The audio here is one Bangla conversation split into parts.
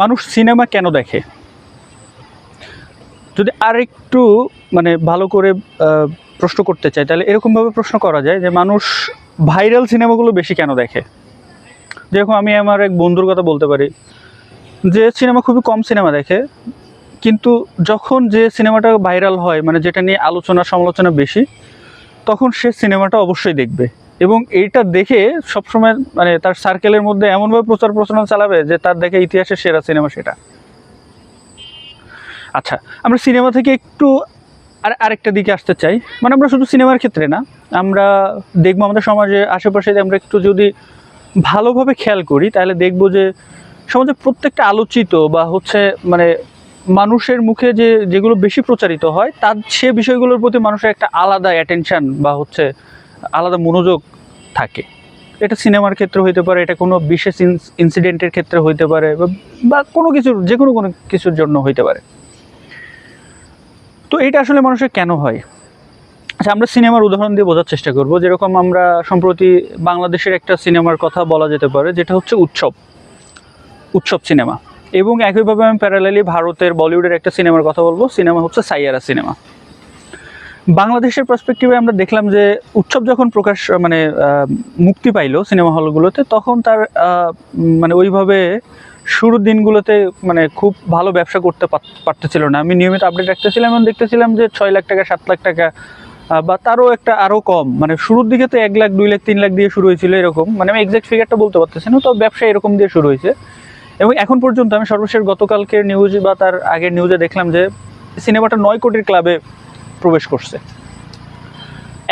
মানুষ সিনেমা কেন দেখে? যদি আর একটু মানে ভালো করে প্রশ্ন করতে চাই, তাহলে এরকমভাবে প্রশ্ন করা যায় যে মানুষ ভাইরাল সিনেমাগুলো বেশি কেন দেখে? যেরকম আমি আমার এক বন্ধুর কথা বলতে পারি, যে সিনেমা খুবই কম সিনেমা দেখে, কিন্তু যখন যে সিনেমাটা ভাইরাল হয় মানে যেটা নিয়ে আলোচনা সমালোচনা বেশি, তখন সে সিনেমাটা অবশ্যই দেখবে। এবং এইটা দেখে সবসময় মানে তার সার্কেলের মধ্যে এমনভাবে প্রচার প্রচারণা চালাবে যে তার দেখে ইতিহাসের সেরা সিনেমা সেটা। আচ্ছা আমরা সিনেমা থেকে একটু আর আরেকটা দিকে আসতে চাই। মানে আমরা শুধু সিনেমার ক্ষেত্রে না, আমরা দেখব আমাদের সমাজে আশেপাশে আমরা একটু যদি ভালোভাবে খেয়াল করি, তাহলে দেখব যে সমাজে প্রত্যেকটা আলোচিত বা হচ্ছে মানে মানুষের মুখে যে যেগুলো বেশি প্রচারিত হয়, তার সে বিষয়গুলোর প্রতি মানুষের একটা আলাদা অ্যাটেনশন বা হচ্ছে আলাদা মনোযোগ থাকে। এটা সিনেমার ক্ষেত্রে হইতে পারে, এটা কোনো বিশেষ ইনসিডেন্টের ক্ষেত্রে হইতে পারে বা- কোনো কিছুর যে কোনো কোনো কিছুর জন্য হইতে পারে। তো এটা আসলে মানুষের কেন হয়? আচ্ছা আমরা সিনেমার উদাহরণ দিয়ে বোঝার চেষ্টা করব। যেরকম আমরা সম্প্রতি বাংলাদেশের একটা সিনেমার কথা বলা যেতে পারে, যেটা হচ্ছে উৎসব। উৎসব সিনেমা। এবং একইভাবে আমি প্যারালালি ভারতের বলিউডের একটা সিনেমার কথা বলব, সিনেমা হচ্ছে সাইয়ারা সিনেমা। বাংলাদেশের পার্সপেক্টিভে আমরা দেখলাম যে উৎসব যখন প্রকাশ মানে মুক্তি পাইলো সিনেমা হলগুলোতে তখন তার মানে ওইভাবে শুরুর দিনগুলোতে মানে খুব ভালো ব্যবসা করতে পার- পারতেছিল না। আমি নিয়মিত আপডেট রাখতেছিলাম এবং দেখতেছিলাম যে ছয় লাখ টাকা, সাত লাখ টাকা বা তারও একটা আরও কম। মানে শুরুর দিকে তো এক লাখ, দুই লাখ, তিন লাখ দিয়ে শুরু হয়েছিল এরকম। মানে আমি এক্সাক্ট ফিগারটা বলতে পারতেছি না, তো ব্যবসা এরকম দিয়ে শুরু হয়েছে। এবং এখন পর্যন্ত আমি সর্বশেষ গতকালকের নিউজ বা তার আগের নিউজে দেখলাম যে সিনেমাটা নয় কোটির ক্লাবে প্রবেশ করছে।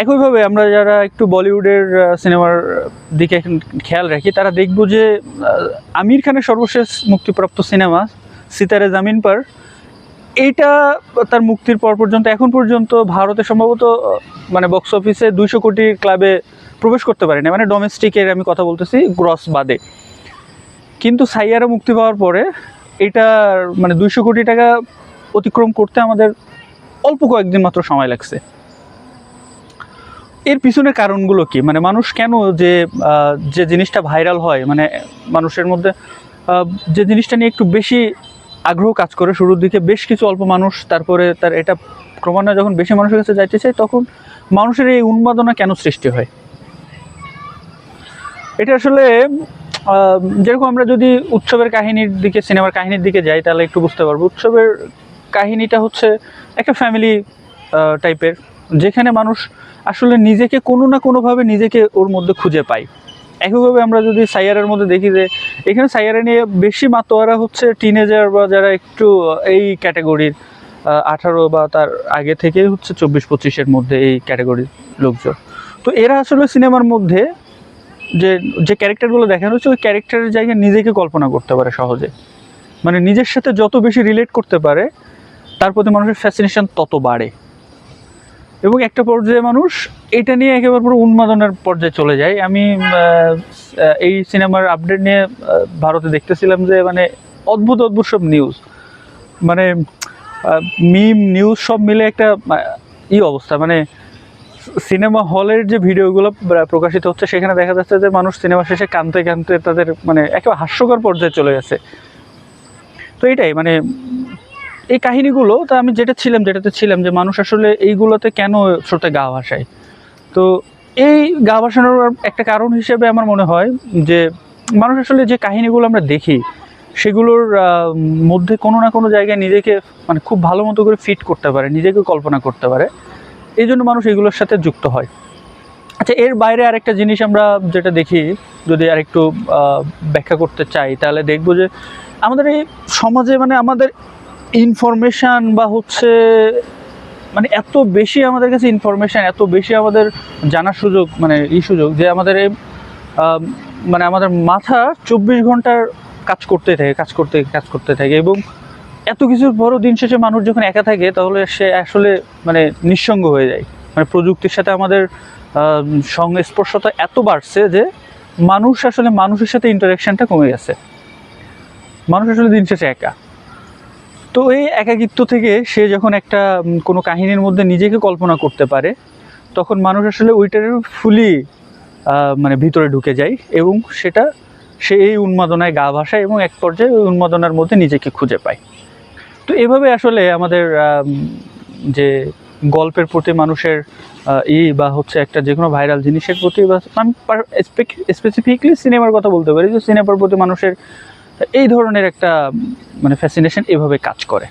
একইভাবে আমরা যারা একটু বলিউডের সিনেমার দিকে খেয়াল রাখি, তারা দেখব যে আমির খানের সর্বশেষ মুক্তিপ্রাপ্ত সিনেমা সিতারে জামিন পার এইটা তার মুক্তির পর পর্যন্ত, এখন পর্যন্ত ভারতে সম্ভবত মানে বক্স অফিসে দুইশো কোটির ক্লাবে প্রবেশ করতে পারেনি। মানে ডোমেস্টিকের আমি কথা বলতেছি গ্রস বাদে। কিন্তু সাইয়ারা মুক্তি পাওয়ার পরে, এটা মানে দুইশো কোটি টাকা অতিক্রম করতে আমাদের অল্প কয়েকদিন মাত্র সময় লাগছে। এর পিছনের কারণগুলো কি? মানে মানুষ কেন যে যে জিনিসটা ভাইরাল হয় মানে মানুষের মধ্যে যে জিনিসটা নিয়ে একটু বেশি আগ্রহ কাজ করে শুরুর দিকে, বেশ কিছু অল্প মানুষ তারপরে তার এটা ক্রমান্বয়ে যখন বেশি মানুষের কাছে যাইতে চায়, তখন মানুষের এই উন্মাদনা কেন সৃষ্টি হয়? এটা আসলে যেরকম আমরা যদি উৎসবের কাহিনীর দিকে, সিনেমার কাহিনীর দিকে যাই, তাহলে একটু বুঝতে পারব। উৎসবের কাহিনীটা হচ্ছে একটা ফ্যামিলি টাইপের যেখানে মানুষ আসলে নিজেকে কোনো না কোনোভাবে নিজেকে ওর মধ্যে খুঁজে পায়। একইভাবে আমরা যদি সাইয়ারের মধ্যে দেখি যে, এখানে সাইয়ারা নিয়ে বেশি মাতোয়ারা হচ্ছে টিনেজার বা যারা একটু এই ক্যাটাগরির আঠারো বা তার আগে থেকে হচ্ছে চব্বিশ পঁচিশের মধ্যে এই ক্যাটাগরির লোকজন। তো এরা আসলে সিনেমার মধ্যে যে যে ক্যারেক্টারগুলো দেখানো হচ্ছে, ওই ক্যারেক্টারের জায়গায় নিজেকে কল্পনা করতে পারে সহজে। মানে নিজের সাথে যত বেশি রিলেট করতে পারে তার প্রতি মানুষের ফ্যাসিনেশন তত বাড়ে। এবং একটা পর্যায়ে মানুষ এটা নিয়ে একেবারে পুরো উন্মাদনের পর্যায়ে চলে যায়। আমি এই সিনেমার আপডেট নিয়ে ভারতে দেখতেছিলাম যে মানে অদ্ভুত অদ্ভুত সব নিউজ মানে মিম নিউজ সব মিলে একটা ই অবস্থা। মানে সিনেমা হলের যে ভিডিওগুলো প্রকাশিত হচ্ছে, সেখানে দেখা যাচ্ছে যে, মানুষ সিনেমা শেষে কানতে কানতে তাদের মানে একেবারে হাস্যকর পর্যায়ে চলে গেছে। তো এটাই মানে এই কাহিনীগুলো, তা আমি যেটা ছিলাম, যেটাতে ছিলাম যে মানুষ আসলে এইগুলোতে কেন স্রোতে গা ভাসায়? তো এই গা ভাসানোর একটা কারণ হিসেবে আমার মনে হয় যে মানুষ আসলে যে কাহিনীগুলো আমরা দেখি, সেগুলোর মধ্যে কোনো না কোনো জায়গায় নিজেকে মানে খুব ভালো মতো করে ফিট করতে পারে, নিজেকে কল্পনা করতে পারে। এই জন্য মানুষ এগুলোর সাথে যুক্ত হয়। আচ্ছা এর বাইরে আরেকটা জিনিস আমরা যেটা দেখি, যদি আরেকটু ব্যাখ্যা করতে চাই, তাহলে দেখব যে আমাদের এই সমাজে মানে আমাদের ইনফরমেশান বা হচ্ছে মানে এত বেশি আমাদের কাছে ইনফরমেশান এত বেশি আমাদের জানার সুযোগ মানে এই সুযোগ যে আমাদের মানে আমাদের মাথা চব্বিশ ঘণ্টার কাজ করতে থাকে, কাজ করতে কাজ করতে থাকে এবং এত কিছুর পরও দিন শেষে মানুষ যখন একা থাকে, তাহলে সে আসলে মানে নিঃসঙ্গ হয়ে যায়। মানে প্রযুক্তির সাথে আমাদের সংস্পর্শতা এত বাড়ছে যে মানুষ আসলে মানুষের সাথে ইন্টারাকশনটা কমে গেছে। মানুষ আসলে দিন শেষে একা। তো এই একাকিত্ব থেকে সে যখন একটা কোনো কাহিনীর মধ্যে নিজেকে কল্পনা করতে পারে, তখন মানুষ আসলে ওইটার ফুলি মানে ভিতরে ঢুকে যায় এবং সেটা সে এই উন্মাদনায় গা ভাসায় এবং এক পর্যায়ে ওই উন্মাদনার মধ্যে নিজেকে খুঁজে পায়। তো এভাবে আসলে আমাদের যে গল্পের প্রতি মানুষের ই বা হচ্ছে একটা যে কোনো ভাইরাল জিনিসের প্রতি বা আমি স্পেসিফিকলি সিনেমার কথা বলতে পারি যে সিনেমার প্রতি মানুষের এই ধরনের একটা মানে ফ্যাসিনেশন এভাবে কাজ করে।